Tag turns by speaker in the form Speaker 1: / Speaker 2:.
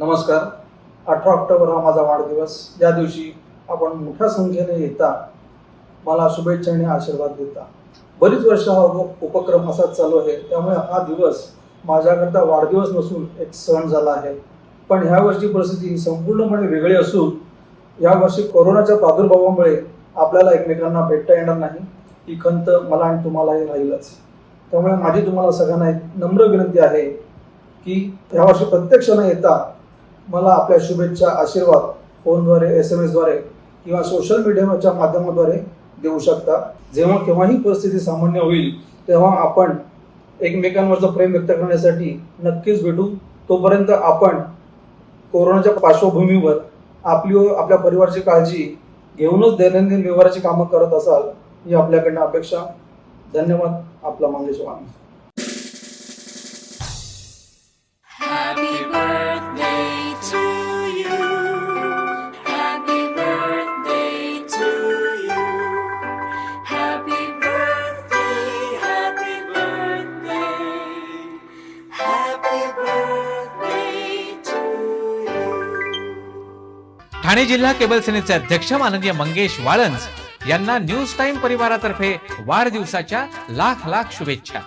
Speaker 1: नमस्कार. अठरा ऑक्टोबर हा माझा वाढदिवस. या दिवशी आपण मोठ्या संख्येने येता मला शुभेच्छा आणि आशीर्वाद देता. बरीच वर्ष हा उपक्रम असाच चालू आहे. त्यामुळे हा दिवस माझ्याकरता वाढदिवस नसून एक सण झाला आहे. पण ह्या वर्षी परिस्थिती संपूर्णपणे वेगळी असून या वर्षी कोरोनाच्या प्रादुर्भावामुळे आपल्याला एकमेकांना भेटता येणार नाही. ही खंत मला आणि तुम्हालाही राहीलच. त्यामुळे माझी तुम्हाला सगळ्यांना एक नम्र विनंती आहे की यावर्षी प्रत्यक्ष न येता मला आपल्या शुभेच्छा आशीर्वाद फोनद्वारे एस एम एसद्वारे किंवा सोशल मीडियाच्या माध्यमाद्वारे देऊ शकता. जेव्हा केव्हाही परिस्थिती सामान्य होईल तेव्हा आपण एकमेकांवरचं प्रेम व्यक्त करण्यासाठी नक्कीच भेटू. तोपर्यंत आपण कोरोनाच्या पार्श्वभूमीवर आपली व आपल्या परिवाराची काळजी घेऊनच दैनंदिन व्यवहाराची कामं करत असाल ही आपल्याकडनं अपेक्षा. धन्यवाद. आपला मंगेश वाणी
Speaker 2: ठाणे जिल्हा केबल सेनेचे अध्यक्ष माननीय मंगेश वाळंज यांना न्यूज टाइम परिवारातर्फे वाढदिवसाच्या लाख लाख शुभेच्छा.